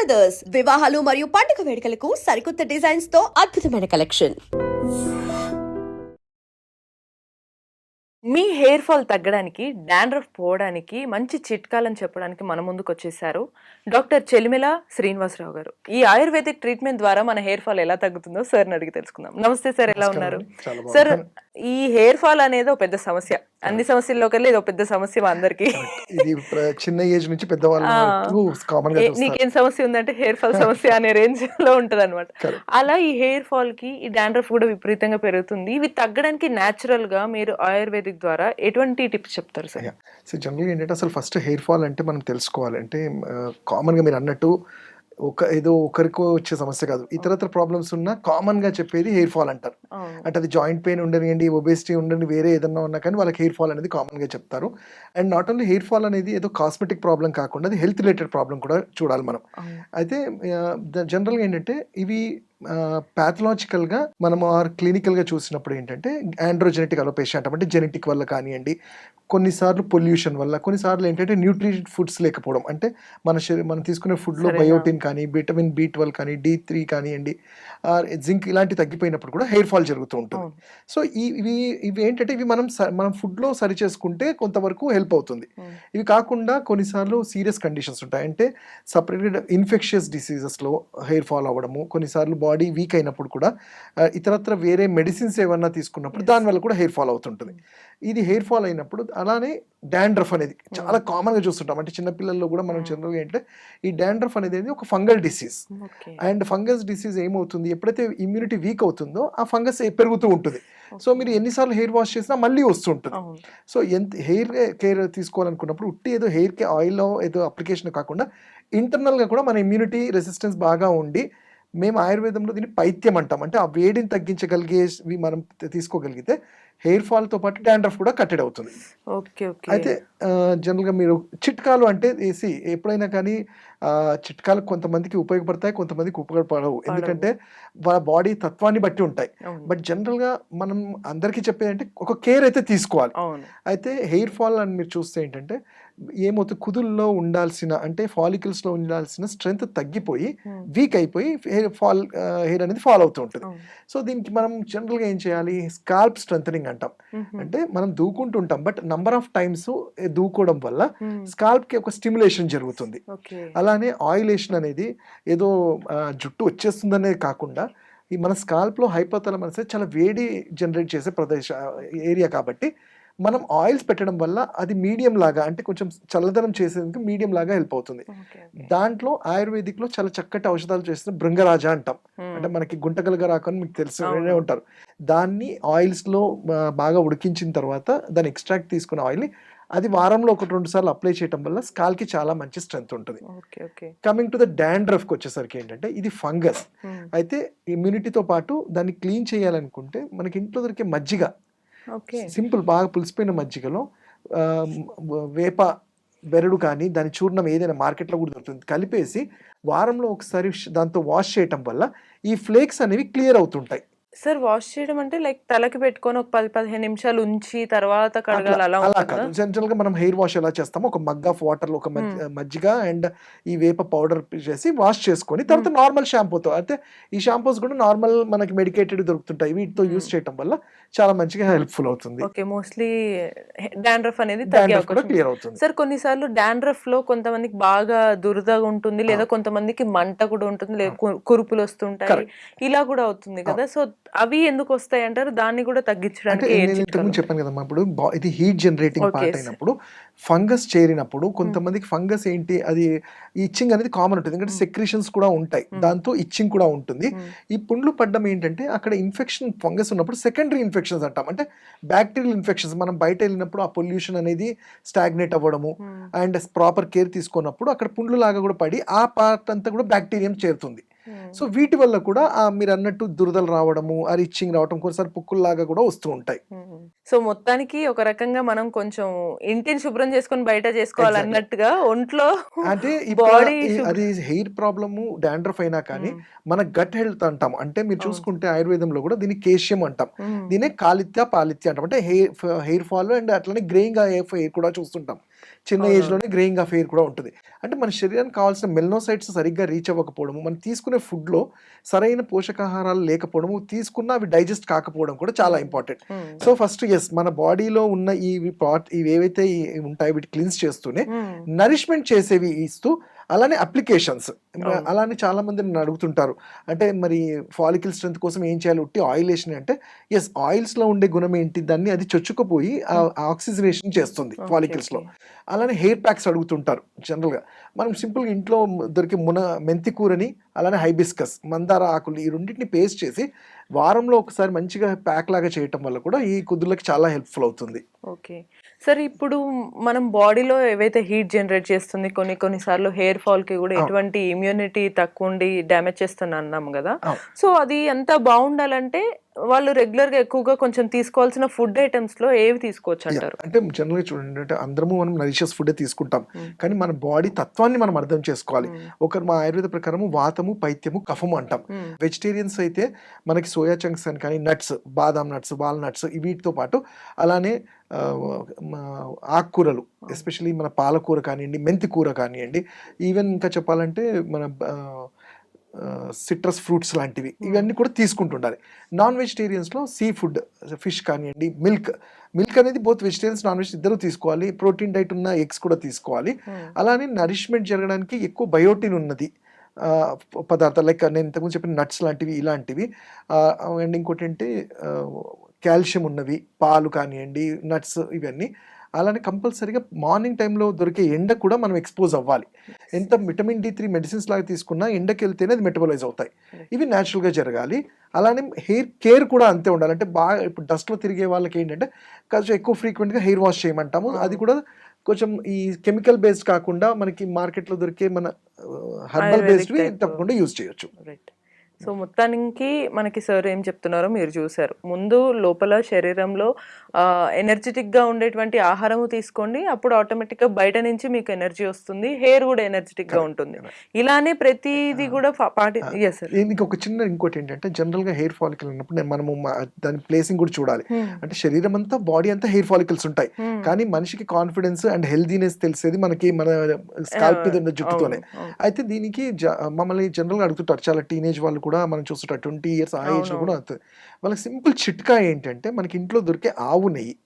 Brothers వివాహాలు మరియు పండుగ వేడుకలకు సరికొత్త డిజైన్స్తో అద్భుతమైన కలెక్షన్ మీ హెయిర్ ఫాల్ తగ్గడానికి డాండ్రఫ్ పోవడానికి మంచి చిట్కాలని చెప్పడానికి మన ముందుకు వచ్చేసారు డాక్టర్ చెలిమెల శ్రీనివాసరావు గారు. ఈ ఆయుర్వేదిక్ ట్రీట్మెంట్ ద్వారా మన హెయిర్ ఫాల్ ఎలా తగ్గుతుందో సార్ అడిగి తెలుసుకుందాం. నమస్తే సార్ ఎలా ఉన్నారు? సార్. ఈ హెయిర్ ఫాల్ అనేది ఒక పెద్ద సమస్య. అన్ని సమస్యల్లో కల్లా ఇది ఒక పెద్ద సమస్య మా అందరికి. ఇది చిన్న ఏజ్ నుంచి పెద్దవాళ్ళ నీకేం సమస్య ఉందంటే హెయిర్ ఫాల్ సమస్య అనే రేంజ్లో ఉంటది అనమాట. అలా ఈ హెయిర్ ఫాల్కి ఈ డాండ్రఫ్ కూడా విపరీతంగా పెరుగుతుంది. ఇవి తగ్గడానికి న్యాచురల్గా మీరు ఆయుర్వేదిక్ ద్వారా ఎటువంటి టిప్స్ చెప్తారు సార్. సో జనరల్గా ఏంటంటే అసలు ఫస్ట్ హెయిర్ ఫాల్ అంటే మనం తెలుసుకోవాలి. అంటే కామన్గా మీరు అన్నట్టు ఒక ఏదో ఒకరికో వచ్చే సమస్య కాదు. ఇతరత్ర ప్రాబ్లమ్స్ ఉన్నా కామన్గా చెప్పేది హెయిర్ ఫాల్ అంటారు. అంటే అది జాయింట్ పెయిన్ ఉండనివ్వండి ఒబేసిటీ ఉండండి వేరే ఏదన్నా ఉన్నా కానీ వాళ్ళకి హెయిర్ ఫాల్ అనేది కామన్గా చెప్తారు. And not only hair fall అనేది ఏదో కాస్మెటిక్ ప్రాబ్లం కాకుండా అది హెల్త్ రిలేటెడ్ ప్రాబ్లం కూడా చూడాలి మనం. అయితే జనరల్గా ఏంటంటే ఇవి ప్యాథలాజికల్గా మనం ఆర్ క్లినికల్గా చూసినప్పుడు ఏంటంటే ఆండ్రోజెనెటిక్ అలోపేషియా అంటాం అంటే జెనెటిక్ వల్ల కానివ్వండి కొన్నిసార్లు పొల్యూషన్ వల్ల కొన్నిసార్లు ఏంటంటే న్యూట్రిషన్ ఫుడ్స్ లేకపోవడం అంటే మన శరీరం మనం తీసుకునే ఫుడ్లో. బయోటిన్ కానీ విటమిన్ బి ట్వెల్వ్ కానీ డి త్రీ కానివ్వండి జింక్ ఇలాంటి తగ్గిపోయినప్పుడు కూడా హెయిర్ ఫాల్ జరుగుతూ ఉంటుంది. సో ఇవి ఇవి ఏంటంటే ఇవి మనం మనం ఫుడ్లో సరి చేసుకుంటే కొంతవరకు హెల్ప్ అవుతుంది. ఇవి కాకుండా కొన్నిసార్లు సీరియస్ కండిషన్స్ ఉంటాయి అంటే సపరేటెడ్ ఇన్ఫెక్షియస్ డిసీజెస్లో హెయిర్ ఫాల్ అవ్వడము కొన్నిసార్లు బాడీ వీక్ అయినప్పుడు కూడా ఇతరత్ర వేరే మెడిసిన్స్ ఏమన్నా తీసుకున్నప్పుడు. దానివల్ల కూడా హెయిర్ ఫాల్ అవుతుంటుంది. ఇది హెయిర్ ఫాల్ అయినప్పుడు అలానే డాండ్రఫ్ అనేది చాలా కామన్గా చూస్తుంటాం. అంటే చిన్నపిల్లల్లో కూడా మనం Mm. జనరల్గా ఏంటంటే ఈ డాండ్రఫ్ అనేది ఒక fungal disease. And fungus disease ఏమవుతుంది? ఎప్పుడైతే ఇమ్యూనిటీ వీక్ అవుతుందో ఆ ఫంగస్ పెరుగుతూ ఉంటుంది. సో మీరు ఎన్నిసార్లు హెయిర్ వాష్ చేసినా మళ్ళీ వస్తుంటుంది. సో ఎంత హెయిర్ కేర్ తీసుకోవాలనుకున్నప్పుడు ఉట్టి ఏదో హెయిర్ కే ఆయిల్ ఏదో అప్లికేషన్ కాకుండా ఇంటర్నల్గా కూడా మన ఇమ్యూనిటీ రెసిస్టెన్స్ బాగా ఉండి మేము ఆయుర్వేదంలో దీన్ని పైత్యం అంటాం అంటే ఆ వేడిని తగ్గించగలిగేవి మనం తీసుకోగలిగితే హెయిర్ ఫాల్తో పాటు డాండ్రఫ్ కూడా కట్టెడ్ అవుతుంది. అయితే జనరల్గా మీరు చిట్కాలు అంటే వేసి ఎప్పుడైనా కానీ చిట్కాలు కొంతమందికి ఉపయోగపడతాయి కొంతమందికి ఉపయోగపడవు. ఎందుకంటే వాళ్ళ బాడీ తత్వాన్ని బట్టి ఉంటాయి. బట్ జనరల్గా మనం అందరికీ చెప్పేది అంటే ఒక కేర్ అయితే తీసుకోవాలి. అయితే హెయిర్ ఫాల్ అని మీరు చూస్తే ఏంటంటే ఏమవుతుంది? కుదుల్లో ఉండాల్సిన అంటే ఫాలికల్స్లో ఉండాల్సిన స్ట్రెంగ్త్ తగ్గిపోయి. వీక్ అయిపోయి హెయిర్ ఫాల్ హెయిర్ అనేది ఫాల్ అవుతూ ఉంటుంది. సో దీనికి మనం జనరల్గా ఏం చేయాలి? స్కాల్ప్ స్ట్రెంథనింగ్ అంటాం. అంటే మనం దూకుంటుంటాం బట్ నంబర్ ఆఫ్ టైమ్స్ దూకోవడం వల్ల ఉమ్. స్కాల్ప్కి ఒక స్టిమ్యులేషన్ జరుగుతుంది అలానే ఆయిలేషన్ అనేది ఏదో జుట్టు వచ్చేస్తుందనేది కాకుండా ఈ మన స్కాల్ప్లో హైపోతలమస్ చాలా వేడి జనరేట్ చేసే ప్రదేశ ఏరియా కాబట్టి మనం ఆయిల్స్ పెట్టడం వల్ల అది మీడియం లాగా అంటే కొంచెం చల్లదనం చేసేందుకు మీడియం లాగా హెల్ప్ అవుతుంది. దాంట్లో ఆయుర్వేదిక్లో చాలా చక్కటి ఔషధాలు చేసిన భృంగరాజ అంటాం. అంటే మనకి గుంటగలుగా రాకని మీకు తెలుసు ఉంటారు. దాన్ని ఆయిల్స్లో బాగా ఉడికించిన తర్వాత దాన్ని ఎక్స్ట్రాక్ట్ తీసుకున్న ఆయిల్ని అది వారంలో ఒక రెండు సార్లు అప్లై చేయడం వల్ల స్కాల్కి చాలా మంచి స్ట్రెంత్ ఉంటుంది. కమింగ్ టు ద డాండ్రఫ్కి వచ్చేసరికి ఏంటంటే ఇది ఫంగస్. అయితే ఇమ్యూనిటీతో పాటు దాన్ని క్లీన్ చేయాలనుకుంటే మనకి ఇంట్లో దొరికే మజ్జిగ సింపుల్ బాగా పులిసిపోయిన మజ్జిగలో వేప బెరడు కానీ దాని చూర్ణం ఏదైనా మార్కెట్లో కూడా దొరుకుతుంది. కలిపేసి వారంలో ఒకసారి దాంతో వాష్ చేయటం వల్ల ఈ ఫ్లేక్స్ అనేవి క్లియర్ అవుతుంటాయి. సార్ వాష్ చేయడం అంటే లైక్ తలకి పెట్టుకొని ఒక పది పదిహేను నిమిషాలు ఉంచి తర్వాత కడగాలి అలా అలా? కాదు. జనరల్గా మనం హెయిర్ వాష్ ఎలా చేస్తామో ఒక మగ్ ఆఫ్ వాటర్లో ఒక మజ్జి- మజ్జిగ అండ్ ఈ వేప పౌడర్ చేసి వాష్ చేసుకొని తర్వాత నార్మల్ షాంపూతో అయితే ఈ షాంపూస్ కూడా నార్మల్ మనకి మెడికేటెడ్ దొరుకుతుంటాయి. వీటితో యూస్. చేయడం వల్ల చాలా మంచిగా హెల్ప్ఫుల్ అవుతుంది. ఓకే మోస్ట్లీ డాండ్రఫ్ అనేది క్లియర్ అవుతుంది. సార్ కొన్నిసార్లు డాండ్రఫ్లో కొంతమందికి బాగా దురదగా ఉంటుంది లేదా కొంతమందికి మంట కూడా ఉంటుంది లేదా కురుపులు వస్తుంటాయి. ఇలా కూడా అవుతుంది కదా? సో అవి ఎందుకు వస్తాయి అంటారు దాన్ని కూడా తగ్గించడానికి ఇంతకుముందు చెప్పాను కదమ్మా ఇప్పుడు ఇది హీట్ జనరేటింగ్ పార్ట్. అయినప్పుడు ఫంగస్ చేరినప్పుడు కొంతమందికి ఫంగస్ ఏంటి అది ఇచ్చింగ్ అనేది కామన్ ఉంటుంది ఎందుకంటే. సెక్రీషన్స్ కూడా ఉంటాయి. దాంతో ఇచ్చింగ్ కూడా ఉంటుంది. ఈ పుండ్లు పడ్డం ఏంటంటే అక్కడ ఇన్ఫెక్షన్ ఫంగస్ ఉన్నప్పుడు సెకండరీ ఇన్ఫెక్షన్స్ అంటాం అంటే బ్యాక్టీరియల్ ఇన్ఫెక్షన్స్ మనం బయట వెళ్ళినప్పుడు ఆ పొల్యూషన్ అనేది స్టాగ్నేట్ అవ్వడము. అండ్ ప్రాపర్ కేర్ తీసుకున్నప్పుడు అక్కడ పుండ్లు లాగా కూడా పడి ఆ పార్ట్ అంతా కూడా బ్యాక్టీరియం చేరుతుంది. సో వీటి వల్ల కూడా మీరు అన్నట్టు దురదలు రావడము ఆ ఇచ్చింగ్ రావడం కొన్నిసారి పుక్కుల్లాగా కూడా వస్తూ ఉంటాయి. సో మొత్తానికి ఒక రకంగా మనం కొంచెం ఇంటిని శుభ్రం చేసుకొని బయట చేసుకోవాలి Exactly. అన్నట్టుగా ఒంట్లో అంటే అది హెయిర్ ప్రాబ్లము డాండ్రఫ్ అయినా కానీ మ్మ్. మన గట్ హెల్త్ అంటాం అంటే మీరు అవును. చూసుకుంటే ఆయుర్వేదంలో కూడా దీన్ని కేశియం అంటాం. దీనే కాలిత్య పాలిత్య అంటాం అంటే హెయిర్ హెయిర్ ఫాల్ అండ్ అట్లనే గ్రేయింగ్ హెయిర్ కూడా చూస్తుంటాం చిన్న. ఏజ్లోనే గ్రేయింగ్ ఆఫ్ హెయిర్ కూడా ఉంటుంది అంటే మన శరీరానికి కావాల్సిన మెల్నోసైట్స్ సరిగ్గా రీచ్ అవ్వకపోవడము మనం తీసుకునే ఫుడ్లో సరైన పోషకాహారాలు లేకపోవడము తీసుకున్న అవి డైజెస్ట్ కాకపోవడం కూడా చాలా ఇంపార్టెంట్. సో ఫస్ట్ ఎస్ మన బాడీలో ఉన్న ఈ పార్ట్ ఇవి ఏవైతే ఉంటాయో వీటి క్లీన్స్ చేస్తూనే. నరిష్మెంట్ చేసేవి ఇస్తూ అలానే అప్లికేషన్స్. అలానే చాలా మంది నన్ను అడుగుతుంటారు. అంటే మరి ఫాలికల్ స్ట్రెంత్ కోసం ఏం చేయాలి? ఉట్టి ఆయిల్ వేసిన అంటే ఎస్ ఆయిల్స్లో ఉండే గుణం ఏంటి? దాన్ని అది చొచ్చుకుపోయి ఆక్సిజనేషన్ చేస్తుంది ఫాలికల్స్లో. అలానే హెయిర్ ప్యాక్స్ అడుగుతుంటారు జనరల్గా. మనం సింపుల్గా ఇంట్లో దొరికే మున మెంతి కూరని అలానే హైబిస్కస్ మందార ఆకులు ఈ రెండింటిని పేస్ట్ చేసి వారంలో ఒకసారి మంచిగా ప్యాక్ లాగా చేయటం వల్ల కూడా ఈ కుదుర్లకి చాలా హెల్ప్ఫుల్ అవుతుంది ఓకే సరే ఇప్పుడు మనం బాడీలో ఏవైతే హీట్ జనరేట్ చేస్తుంది కొన్ని కొన్నిసార్లు హెయిర్ ఫాల్కి కూడా. ఎటువంటి ఇమ్యూనిటీ తక్కువ ఉండి డ్యామేజ్ చేస్తుంది అన్నాం కదా. సో అది ఎంత బాగుండాలంటే వాళ్ళు రెగ్యులర్గా ఎక్కువగా కొంచెం తీసుకోవాల్సిన ఫుడ్ ఐటమ్స్లో ఏవి తీసుకోవచ్చు. అంటారు అంటే జనరల్గా చూడండి అంటే అందరము మనం నరిషియస్ ఫుడ్ తీసుకుంటాం Mm. కానీ మన బాడీ తత్వాన్ని మనం అర్థం చేసుకోవాలి Mm. ఒక మా ఆయుర్వేద ప్రకారము వాతము పైత్యము కఫము అంటాం Hmm. వెజిటేరియన్స్ అయితే మనకి సోయా చంక్స్ అని కానీ నట్స్ బాదాం నట్స్ వాల్నట్స్ వీటితో పాటు అలానే ఆకుకూరలు ఎస్పెషలీ మన పాలకూర కానివ్వండి మెంతి కూర కానివ్వండి ఈవెన్ ఇంకా చెప్పాలంటే మన సిట్రస్ ఫ్రూట్స్ లాంటివి. ఇవన్నీ కూడా తీసుకుంటుండాలి. నాన్ వెజిటేరియన్స్లో సీ ఫుడ్ ఫిష్ కానివ్వండి మిల్క్ మిల్క్ అనేది బోత్ వెజిటేరియన్స్ నాన్ వెజ్ ఇద్దరు తీసుకోవాలి. ప్రోటీన్ డైట్ ఉన్న ఎగ్స్ కూడా తీసుకోవాలి. Hmm. అలానే నరిష్మెంట్ జరగడానికి ఎక్కువ బయోటిన్ ఉన్నది. పదార్థాలు లైక్ నేను ఇంతకుముందు చెప్పిన నట్స్ లాంటివి ఇలాంటివి. అండ్ ఇంకోటి ఏంటి కాల్షియం ఉన్నవి పాలు కానివ్వండి నట్స్ ఇవన్నీ. అలానే కంపల్సరీగా మార్నింగ్ టైంలో దొరికే ఎండ కూడా మనం ఎక్స్పోజ్ అవ్వాలి. ఎంత విటమిన్ డి త్రీ మెడిసిన్స్ లాగా తీసుకున్నా ఎండకి వెళ్తేనే అది మెటబలైజ్ అవుతాయి. ఇవి న్యాచురల్గా జరగాలి. అలానే హెయిర్ కేర్ కూడా అంతే ఉండాలి. అంటే బాగా ఇప్పుడు డస్ట్లో తిరిగే వాళ్ళకి ఏంటంటే కొంచెం ఎక్కువ ఫ్రీక్వెంట్గా హెయిర్ వాష్ చేయమంటాము. అది కూడా కొంచెం ఈ కెమికల్ బేస్డ్ కాకుండా మనకి మార్కెట్లో దొరికే మన హర్బల్ బేస్డ్వి. తప్పకుండా యూజ్ చేయొచ్చు. రైట్ సో మొత్తానికి మనకి సార్ ఏం చెప్తున్నారో మీరు చూసారు ముందు లోపల శరీరంలో ఎనర్జెటిక్గా ఉండేటువంటి ఆహారము తీసుకోండి. అప్పుడు ఆటోమేటిక్గా బయట నుంచి మీకు ఎనర్జీ వస్తుంది. హెయిర్ కూడా ఎనర్జెటిక్గా ఉంటుంది. ఇలానే ప్రతిదీ కూడా పాటి దీనికి ఒక చిన్న ఇంకోటి ఏంటంటే జనరల్గా హెయిర్ ఫాలికల్ ఉన్నప్పుడు నేను మనము దాని ప్లేసింగ్ కూడా చూడాలి. అంటే శరీరం అంతా బాడీ అంతా హెయిర్ ఫాలికల్స్ ఉంటాయి. కానీ మనిషికి కాన్ఫిడెన్స్ అండ్ హెల్దీనెస్ తెలిసేది మనకి మన స్కాల్ప్ మీద ఉన్న జుట్టుతోనే. అయితే దీనికి మమ్మల్ని జనరల్గా అడుగుతుంటారు. చాలా టీనేజ్ వాళ్ళు కూడా మనం చూస్తుంటారు ట్వంటీ ఇయర్స్ ఆ ఏజ్ కూడా అవుతుంది వాళ్ళకి సింపుల్ చిట్కా ఏంటంటే మనకి ఇంట్లో దొరికే ఆవు నెయ్యి.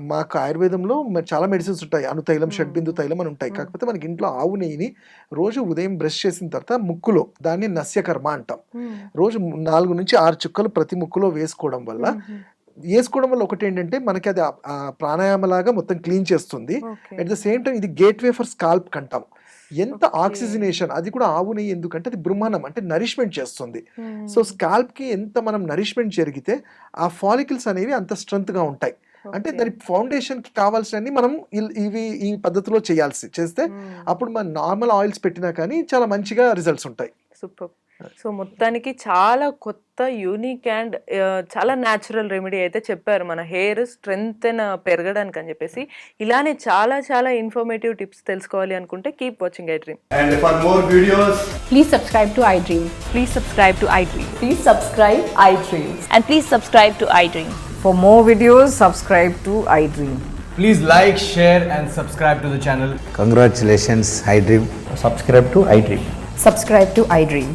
మాకు ఆయుర్వేదంలో చాలా మెడిసిన్స్ ఉంటాయి. అనుతైలం షడ్బిందు తైలం అని ఉంటాయి. కాకపోతే మనకి ఇంట్లో ఆవు నెయ్యిని రోజు ఉదయం బ్రష్ చేసిన తర్వాత ముక్కులో దాన్ని నస్యకర్మ అంటాం. రోజు నాలుగు నుంచి ఆరు చుక్కలు ప్రతి ముక్కులో వేసుకోవడం వల్ల వేసుకోవడం వల్ల ఒకటి ఏంటంటే మనకి అది ప్రాణాయామలాగా మొత్తం క్లీన్ చేస్తుంది. అట్ ద సేమ్ టైం ఇది గేట్ వే ఫర్ స్కాల్ప్ కంటాం ఎంత. ఆక్సిజనేషన్ అది కూడా ఆవు నెయ్యి ఎందుకంటే అది బ్రహ్మాండం అంటే నరిష్మెంట్ చేస్తుంది. సో స్కాల్ప్కి ఎంత మనం నరిష్మెంట్ జరిగితే ఆ ఫాలికల్స్ అనేవి అంత స్ట్రెంత్గా ఉంటాయి. అంటే దాని ఫౌండేషన్కి కావాల్సినవి మనం ఇవి ఈ పద్ధతిలో చేయాల్సి చేస్తే అప్పుడు మన నార్మల్ ఆయిల్స్ పెట్టినా కానీ చాలా మంచిగా రిజల్ట్స్ ఉంటాయి. సూపర్ సో మొత్తానికి చాలా కొత్త యూనిక్ అండ్ చాలా న్యాచురల్ రెమెడీ అయితే చెప్పారు. మన హెయిర్ స్ట్రెంగ్త్ పెరగడానికి అని చెప్పేసి. ఇలానే చాలా చాలా ఇన్ఫర్మేటివ్ టిప్స్ తెలుసుకోవాలి అనుకుంటే keep watching iDream and for more videos please subscribe to iDream please subscribe to iDream please subscribe iDream and please subscribe to iDream for more videos subscribe to iDream please like share and subscribe to the channel congratulations iDream subscribe to iDream subscribe to iDream